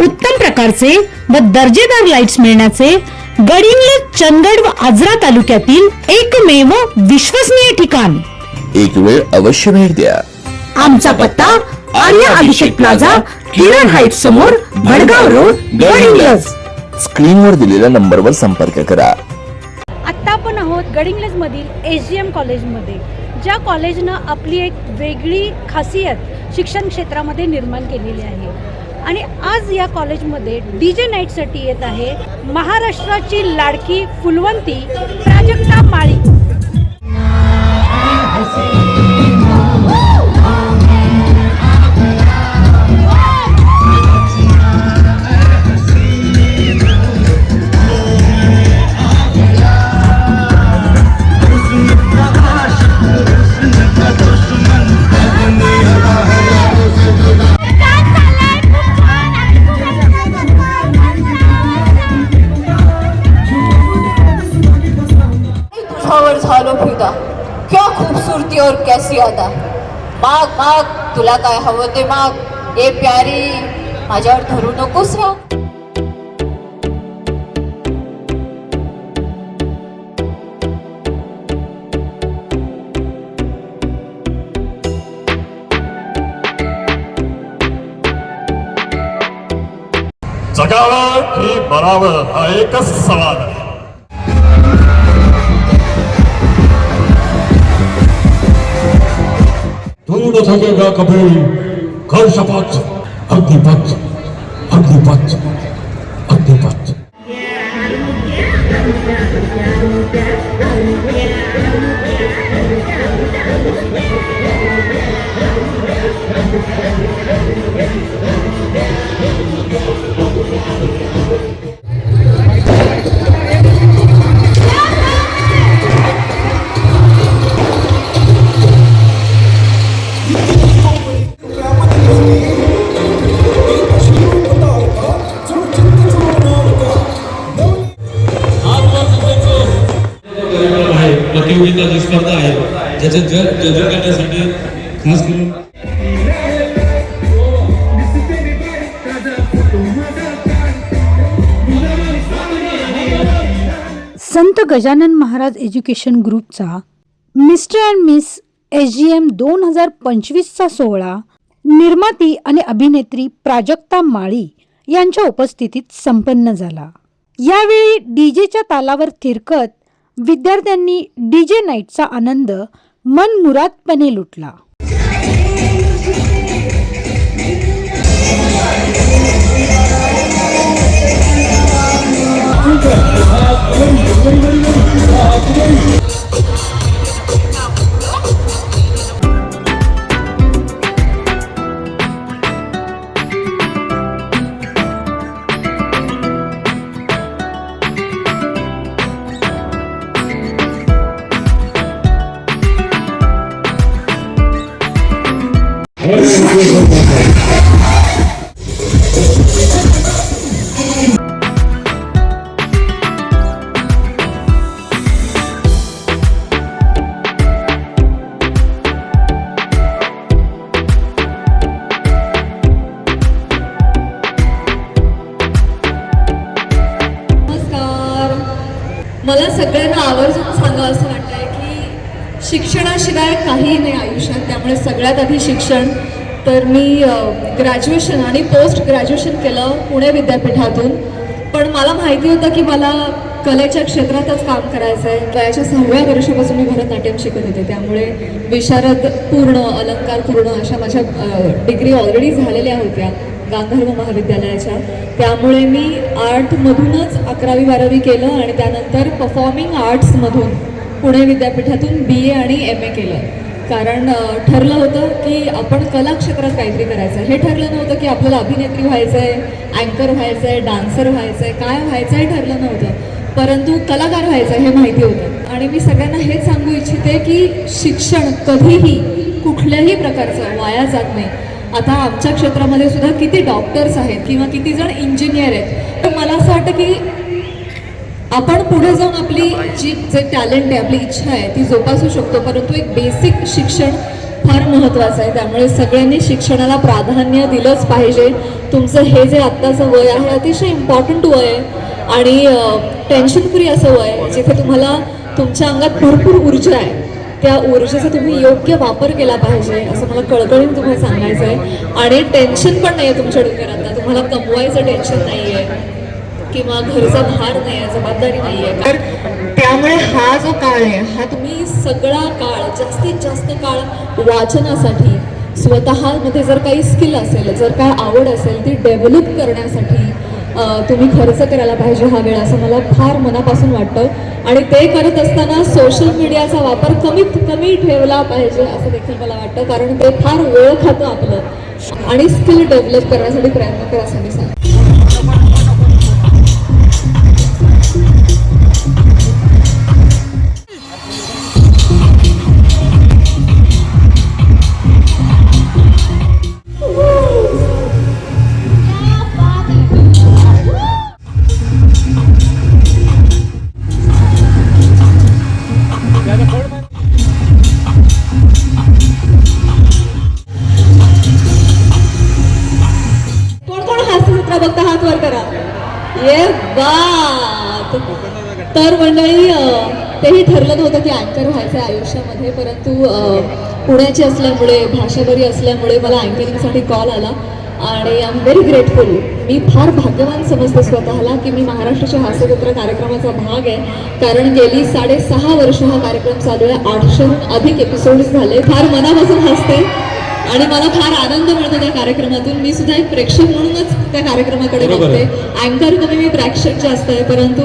उत्तम प्रकारचे व दर्जेदार लाईट्स मिळण्याचे गडिंग्लज चंदगड व आजरा तालुक्यातील एकमेव विश्वसनीय ठिकाण. एक वेळ अवश्य भेट द्या. आमचा पत्ता आर्या अभिषेक प्लाझा किरण हाईट समोर भडगाव रोड गडिंग्लज. स्क्रीनवर दिलेल्या नंबरवर संपर्क करा. आत्ता आपण आहोत गडिंग्लजमधील एस जी एम कॉलेजमध्ये ज्या कॉलेजनं आपली एक वेगळी खासियत शिक्षण क्षेत्रामध्ये निर्माण केलेली आहे. आणि आज या कॉलेजमध्ये डी जे नाईटसाठी येत आहे महाराष्ट्राची लाडकी फुलवंती प्राजक्ता माळी. माग माग तुला काय हवं ते माग. ए प्यारी माझ्यावर धरू नकोस रा जगावं की मरावं हा एकच सवाल आहे. थोडं थकेगा कभी घर शपथ अग्निपथ अग्निपथ अग्निपथ Yeah. ज्याच्यात करण्यासाठी खास करून संत गजानन महाराज एज्युकेशन ग्रुपचा mister and miss S G M दोन हजार पंचवीसचा सोहळा निर्माती आणि अभिनेत्री प्राजक्ता माळी यांच्या उपस्थितीत संपन्न झाला. यावेळी डीजेच्या तालावर थिरकत विद्यार्थ्यांनी डीजे नाईटचा आनंद મનમુરાદ બને લૂંટલા. मला सगळ्यांना आवर्जून सांगावं असं वाटतंय की शिक्षणाशिवाय काही नाही आयुष्यात. त्यामुळे सगळ्यात आधी शिक्षण तर मी ग्रॅज्युएशन आणि पोस्ट ग्रॅज्युएशन केलं पुणे विद्यापीठातून. पण मला माहिती होतं की मला कलेच्या क्षेत्रातच काम करायचं आहे. वयाच्या सहाव्या वर्षापासून मी भरतनाट्यम शिकत होते. त्यामुळे विशारद पूर्ण अलंकार पूर्ण अशा माझ्या डिग्री ऑलरेडी झालेल्या होत्या गांधर्व महाविद्यालयाच्या. त्यामुळे मी आर्टमधूनच अकरावी बारावी केलं आणि त्यानंतर परफॉर्मिंग आर्ट्समधून पुणे विद्यापीठातून बी ए आणि एम ए केलं. कारण ठरलं होतं की आपण कला क्षेत्रात काहीतरी करायचं आहे हे ठरलं नव्हतं की आपल्याला अभिनेत्री व्हायचं आहे अँकर व्हायचं आहे डान्सर व्हायचं आहे काय व्हायचं आहे ठरलं नव्हतं. परंतु कलाकार व्हायचं आहे हे माहिती होतं. आणि मी सगळ्यांना हेच सांगू इच्छिते की शिक्षण कधीही कुठल्याही प्रकारचं वाया जात नाही. आता आमच्या क्षेत्रामध्ये सुद्धा किती डॉक्टर्स आहेत किंवा किती जण इंजिनियर आहेत. तर मला असं वाटतं की आपण पुढे जाऊन आपली जी जे टॅलेंट आहे आपली इच्छा आहे ती जोपासू शकतो. परंतु एक बेसिक शिक्षण फार महत्त्वाचं आहे. त्यामुळे सगळ्यांनी शिक्षणाला प्राधान्य दिलंच पाहिजे. तुमचं हे जे आत्ताचं वय आहे अतिशय इम्पॉर्टंट वय आहे. आणि टेन्शन फ्री असं वय आहे जिथे तुम्हाला तुमच्या अंगात भरपूर ऊर्जा आहे. त्या ऊर्जेचा तुम्ही योग्य वापर केला पाहिजे असं मला कळकळीन तुम्हाला सांगायचं आहे आणि टेन्शन पण नाही आहे तुमच्या डोक्यात आता. तुम्हाला कमवायचं टेन्शन नाही आहे किंवा घरचा भार नाही आहे जबाबदारी नाही आहे. तर त्यामुळे हा जो काळ आहे हा तुम्ही सगळा काळ जास्तीत जास्त काळ वाचनासाठी स्वतःमध्ये जर काही स्किल असेल जर काय आवड असेल ती डेव्हलप करण्यासाठी तुम्ही खर्च करायला पाहिजे हा वेळ असं मला फार मनापासून वाटतं. आणि ते करत असताना सोशल मीडियाचा वापर कमीत कमी ठेवला पाहिजे असं देखील मला वाटतं कारण ते फार वेळ खातं आपलं. आणि स्किल डेव्हलप करण्यासाठी प्रयत्न करा असं मी सांगतो. वर करा. ये बात तर मंडळी तेही ठरलं नव्हतं की अँकर व्हायचं आयुष्यामध्ये परंतु पुण्याची असल्यामुळे भाषेवरी असल्यामुळे मला अँकरिंगसाठी कॉल आला. आणि आय एम व्हेरी ग्रेटफुल मी फार भाग्यवान समजते स्वतःला की मी महाराष्ट्राच्या हास्यचित्र कार्यक्रमाचा भाग आहे. कारण गेली साडेसहा वर्ष हा कार्यक्रम चालू आहे. आठशेहून अधिक एपिसोड्स झाले. फार मनापासून हसते. आणि मला फार आनंद मिळतो त्या कार्यक्रमातून. मी सुद्धा एक प्रेक्षक म्हणूनच त्या कार्यक्रमाकडे. बघते. अँकर कमी मी प्रेक्षक जास्त आहे परंतु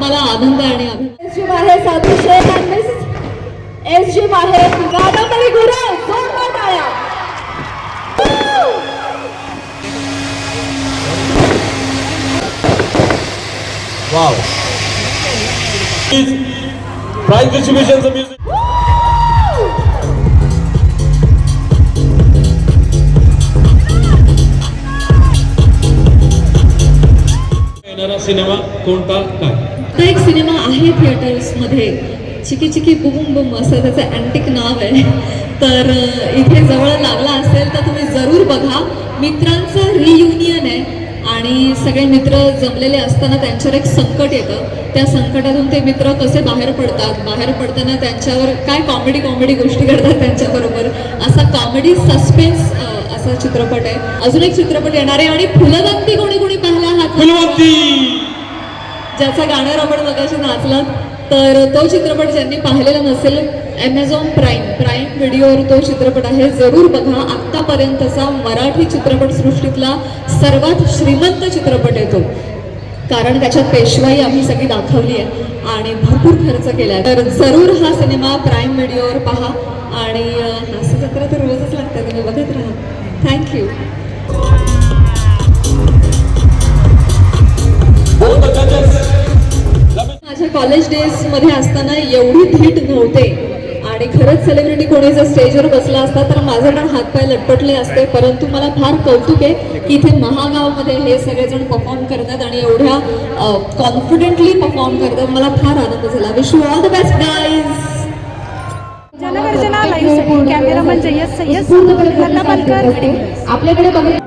मला आनंद आहे आणि एस जी आहे कादंबरी गुरव जोरदार टाळ्या. वाव प्राइज सिनेमा कोणता काय? आता एक सिनेमा आहे थिएटर्समध्ये. चिकी चिकी बुम बुम असं त्याचं अँटिक नाव आहे. तर इथे जवळ लागला असेल तर तुम्ही जरूर बघा. मित्रांचं रियुनियन आहे. आणि सगळे मित्र जमलेले असताना त्यांच्यावर एक संकट येतं. त्या संकटातून ते मित्र कसे बाहेर पडतात? बाहेर पडताना त्यांच्यावर काय कॉमेडी कॉमेडी गोष्टी करतात त्यांच्याबरोबर? असा कॉमेडी सस्पेन्स असा चित्रपट आहे. अजून एक चित्रपट येणार आहे आणि फुलवंती कोणी कोणी पाहिला हात फुलवंती! ज्याचं गाणं रमण मगाशी नाचला तर तो चित्रपट ज्यांनी पाहिलेला नसेल ॲमेझॉन प्राईम प्राईम व्हिडिओवर तो चित्रपट आहे. जरूर बघा. आत्तापर्यंतचा मराठी चित्रपटसृष्टीतला सर्वात श्रीमंत चित्रपट आहे तो. कारण त्याच्यात पेशवाई आम्ही सगळी दाखवली आहे आणि भरपूर खर्च केला आहे तर जरूर हा सिनेमा प्राईम व्हिडिओवर पहा. आणि हास्यजत्रा तर रोजच लागते तुम्ही बघत राहा. थँक्यू कॉलेज डेजमध्ये असताना एवढी धीट नव्हते. आणि खरंच सेलिब्रिटी कोणी जर स्टेजवर बसला असता तर माझे पण हातपाय लटपटले असते. परंतु मला फार कौतुक आहे की इथे महागावमध्ये हे सगळेजण परफॉर्म करतात आणि एवढ्या कॉन्फिडेंटली परफॉर्म करतात. मला फार आनंद झाला. Wish you all the best guys Jangarjana लाईव्हसाठी cameraman Jayyad Sayyad हल्ला पालकर आपल्याकडे बघा